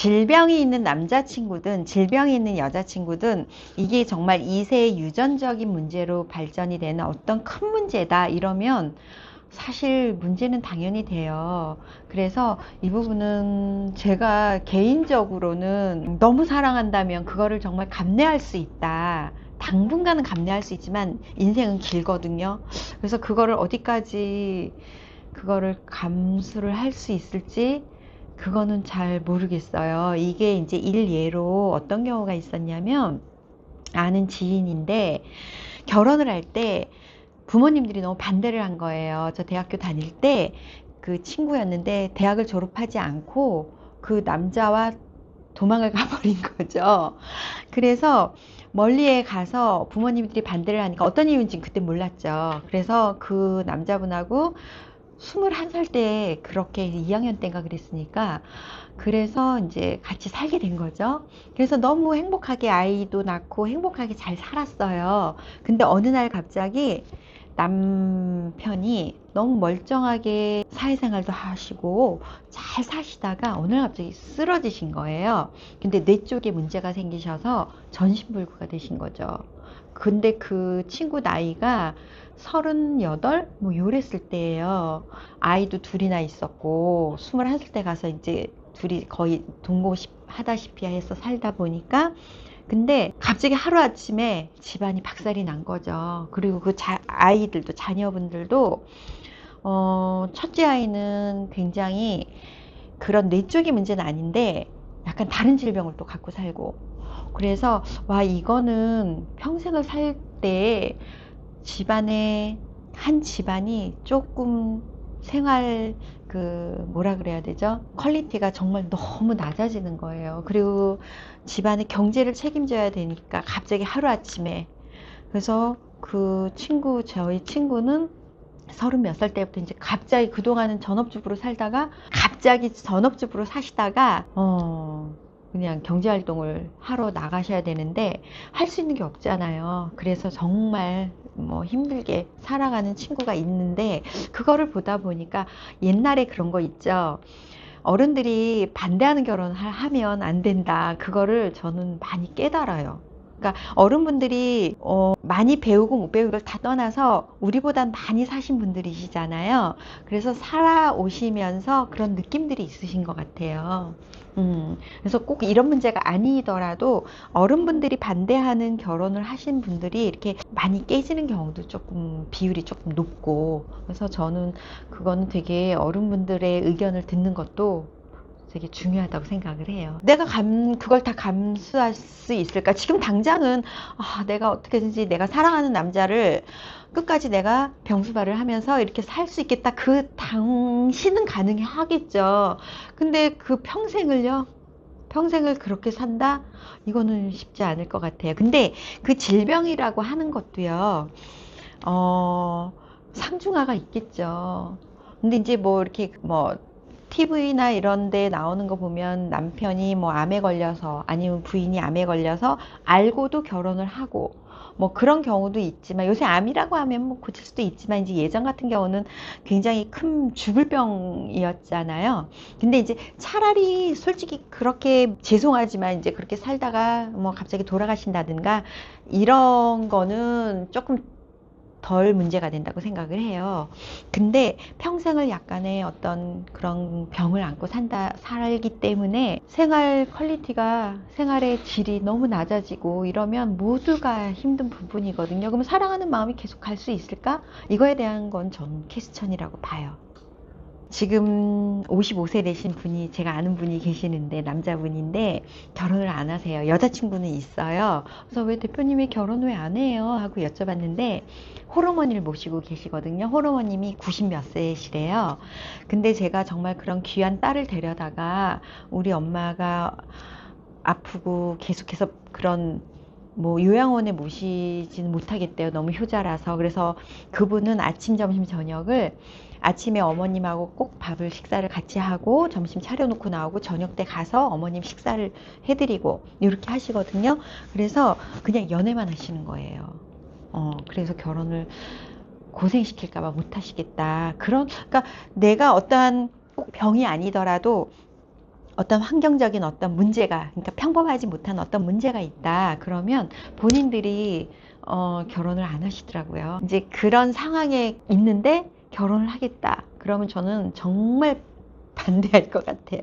질병이 있는 남자친구든 질병이 있는 여자친구든 이게 정말 2세 유전적인 문제로 발전이 되는 어떤 큰 문제다 이러면 사실 문제는 당연히 돼요. 그래서 이 부분은 제가 개인적으로는 너무 사랑한다면 그거를 정말 감내할 수 있다. 당분간은 감내할 수 있지만 인생은 길거든요. 그래서 그거를 어디까지 그거를 감수를 할 수 있을지 그거는 잘 모르겠어요. 이게 이제 일예로 어떤 경우가 있었냐면 아는 지인인데 결혼을 할 때 부모님들이 너무 반대를 한 거예요. 저 대학교 다닐 때 그 친구였는데 대학을 졸업하지 않고 그 남자와 도망을 가버린 거죠. 그래서 멀리에 가서 부모님들이 반대를 하니까 어떤 이유인지 그때 몰랐죠. 그래서 그 남자분하고 21살 때 그렇게 2학년 때인가 그랬으니까 그래서 이제 같이 살게 된 거죠. 그래서 너무 행복하게 아이도 낳고 행복하게 잘 살았어요. 근데 어느 날 갑자기 남편이 너무 멀쩡하게 사회생활도 하시고 잘 사시다가 날 갑자기 쓰러지신 거예요. 근데 뇌 쪽에 문제가 생기셔서 전신불구가 되신 거죠. 근데 그 친구 나이가 서른여덟 뭐 요랬을 때예요. 아이도 둘이나 있었고 스물한 살때 가서 이제 둘이 거의 동거하다시피 해서 살다 보니까 근데 갑자기 하루아침에 집안이 박살이 난 거죠. 그리고 그 자, 아이들도 자녀분들도 어, 첫째 아이는 굉장히 그런 뇌 쪽의 문제는 아닌데 약간 다른 질병을 또 갖고 살고 그래서 와 이거는 평생을 살 때 집안에 한 집안이 조금 생활 그 뭐라 그래야 되죠? 퀄리티가 정말 너무 낮아지는 거예요. 그리고 집안의 경제를 책임져야 되니까 갑자기 하루아침에 그래서 그 친구 저희 친구는 서른 몇 살 때부터 이제 갑자기 그동안은 전업주부로 살다가 갑자기 전업주부로 사시다가 어 그냥 경제활동을 하러 나가셔야 되는데 할 수 있는 게 없잖아요. 그래서 정말 뭐 힘들게 살아가는 친구가 있는데 그거를 보다 보니까 옛날에 그런 거 있죠. 어른들이 반대하는 결혼을 하면 안 된다. 그거를 저는 많이 깨달아요. 그러니까 어른분들이 어, 많이 배우고 못 배우고를 다 떠나서 우리보단 많이 사신 분들이시잖아요. 그래서 살아오시면서 그런 느낌들이 있으신 것 같아요. 음, 그래서 꼭 이런 문제가 아니더라도 어른분들이 반대하는 결혼을 하신 분들이 이렇게 많이 깨지는 경우도 조금 비율이 조금 높고 그래서 저는 그거는 되게 어른분들의 의견을 듣는 것도 되게 중요하다고 생각을 해요. 내가 감, 그걸 다 감수할 수 있을까? 지금 당장은, 아, 내가 어떻게든지 내가 사랑하는 남자를 끝까지 내가 병수발을 하면서 이렇게 살 수 있겠다. 그 당신은 가능해 하겠죠. 근데 그 평생을요, 평생을 그렇게 산다? 이거는 쉽지 않을 것 같아요. 근데 그 질병이라고 하는 것도요, 어, 상중하가 있겠죠. 근데 이제 뭐 이렇게 뭐 TV나 이런 데 나오는 거 보면 남편이 뭐 암에 걸려서 아니면 부인이 암에 걸려서 알고도 결혼을 하고 뭐 그런 경우도 있지만 요새 암이라고 하면 뭐 고칠 수도 있지만 이제 예전 같은 경우는 굉장히 큰 죽을 병이었잖아요. 근데 이제 차라리 솔직히 그렇게 죄송하지만 이제 그렇게 살다가 뭐 갑자기 돌아가신다든가 이런 거는 조금 덜 문제가 된다고 생각을 해요. 근데 평생을 약간의 어떤 그런 병을 안고 산다, 살기 때문에 생활 퀄리티가, 생활의 질이 너무 낮아지고 이러면 모두가 힘든 부분이거든요. 그럼 사랑하는 마음이 계속 갈 수 있을까? 이거에 대한 건 전 캐스천이라고 봐요. 지금 55세 되신 분이 제가 아는 분이 계시는데 남자분인데 결혼을 안 하세요. 여자친구는 있어요. 그래서 왜 대표님이 결혼 왜 안 해요? 하고 여쭤봤는데 홀어머니를 모시고 계시거든요. 홀어머님이 90 몇 세시래요. 근데 제가 정말 그런 귀한 딸을 데려다가 우리 엄마가 아프고 계속해서 그런 뭐 요양원에 모시지는 못하겠대요. 너무 효자라서. 그래서 그분은 아침, 점심, 저녁을 아침에 어머님하고 꼭 밥을 식사를 같이 하고 점심 차려놓고 나오고 저녁 때 가서 어머님 식사를 해드리고 이렇게 하시거든요. 그래서 그냥 연애만 하시는 거예요. 어, 그래서 결혼을 고생시킬까봐 못하시겠다. 그런, 그러니까 내가 어떠한 꼭 병이 아니더라도 어떤 환경적인 어떤 문제가, 그러니까 평범하지 못한 어떤 문제가 있다. 그러면 본인들이 어, 결혼을 안 하시더라고요. 이제 그런 상황에 있는데 결혼을 하겠다. 그러면 저는 정말 반대할 것 같아요.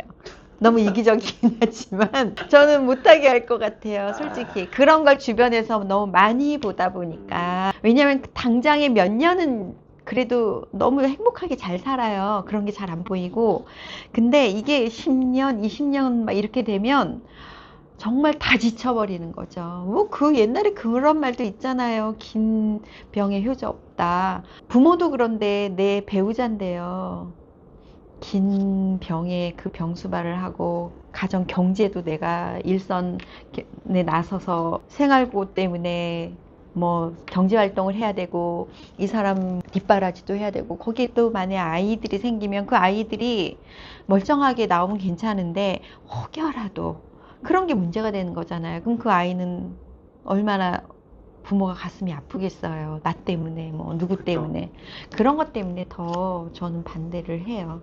너무 이기적이긴 하지만 저는 못하게 할 것 같아요. 솔직히 그런 걸 주변에서 너무 많이 보다 보니까 왜냐하면 당장에 몇 년은 그래도 너무 행복하게 잘 살아요. 그런 게 잘 안 보이고 근데 이게 10년, 20년 막 이렇게 되면 정말 다 지쳐버리는 거죠. 뭐 그 옛날에 그런 말도 있잖아요. 긴 병에 효자 없다. 부모도 그런데 내 배우자인데요. 긴 병에 그 병수발을 하고 가정 경제도 내가 일선에 나서서 생활고 때문에 뭐 경제 활동을 해야 되고 이 사람 뒷바라지도 해야 되고 거기에 또 만약 아이들이 생기면 그 아이들이 멀쩡하게 나오면 괜찮은데 혹여라도 그런 게 문제가 되는 거잖아요. 그럼 그 아이는 얼마나 부모가 가슴이 아프겠어요. 나 때문에 뭐 누구 그쵸. 때문에 그런 것 때문에 더 저는 반대를 해요.